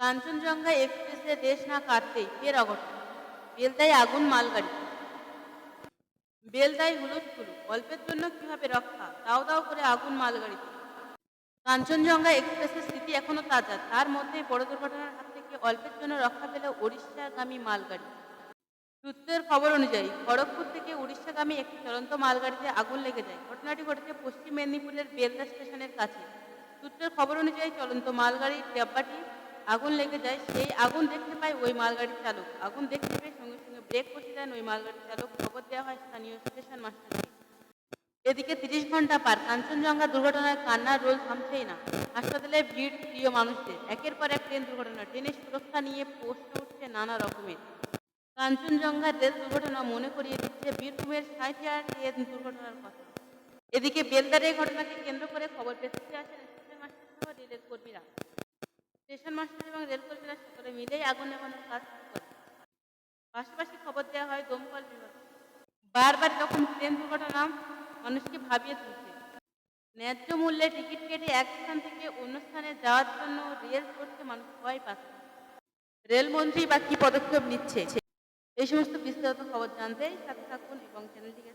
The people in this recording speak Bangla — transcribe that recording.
কাঞ্চনজঙ্ঘা এক্সপ্রেসে দেশ না কাটতেই ফের অঘটন। বেলদায় আগুন মালগাড়ি। বেলদায় হুলস্থুলু অল্পের জন্য কীভাবে রক্ষা? দাও দাও করে আগুন মালগাড়িতে কাঞ্চনজঙ্ঘা এক্সপ্রেসের স্মৃতি এখনও তাজা। তার মধ্যেই বড় দুর্ঘটনার হাত থেকে অল্পের জন্য রক্ষা পেল ওড়িশাগামী মালগাড়ি। সূত্রের খবর অনুযায়ী, খড়গপুর থেকে উড়িষ্যাগামী একটি চলন্ত মালগাড়িতে আগুন লেগে যায়। ঘটনাটি ঘটেছে পশ্চিম মেদিনীপুরের বেলদা স্টেশনের কাছে। সূত্রের খবর অনুযায়ী, চলন্ত মালগাড়ির ডাব্বাটি আগুন লেগে যায়, সেই আগুন দেখতে পায় ওই মালগাড়ির চালক। আগুন দেখতে পেয়ে সঙ্গে সঙ্গে ব্রেক কষে দেন ওই মালগাড়ির চালক। খবর দেওয়া হয় স্থানীয় স্টেশন মাস্টারকে এদিকে তিরিশ ঘণ্টা পার, কাঞ্চনজঙ্ঘা দুর্ঘটনায় কান্নার রোল থামছেই না। হাসপাতালে ভিড় প্রিয় মানুষদের। একের পর এক ট্রেন দুর্ঘটনা। ট্রেনের সুরক্ষা নিয়ে প্রশ্ন উঠছে নানা রকমের। কাঞ্চনজঙ্ঘা রেল দুর্ঘটনা মনে করিয়ে দিচ্ছে বীরভূমের সাঁইথিয়ার ট্রেন দুর্ঘটনার কথা। এদিকে বেলদার এই ঘটনাকে কেন্দ্র করে খবর পেতে আসেন স্টেশন মাস্টার সহ রেলের কর্মীরা। স্টেশন মাস্টার এবং রেল কর্মীরা সকলে মিলেই আগুন নেভানোর কাজ করে পাশাপাশি খবর দেওয়া হয় দমকল বিভাগ। বারবার এরকম ট্রেন দুর্ঘটনা, মানুষকে ভাবিয়ে তুলছে। ন্যায্য মূল্যে টিকিট কেটে এক স্থান থেকে অন্য স্থানে যাওয়ার জন্য রেল করতে মানুষ ভয় পাচ্ছে। রেলমন্ত্রী বা কী পদক্ষেপ নিচ্ছে? এই সমস্ত বিস্তারিত খবর জানতে সাথে থাকুন এবং চ্যানেলটিকে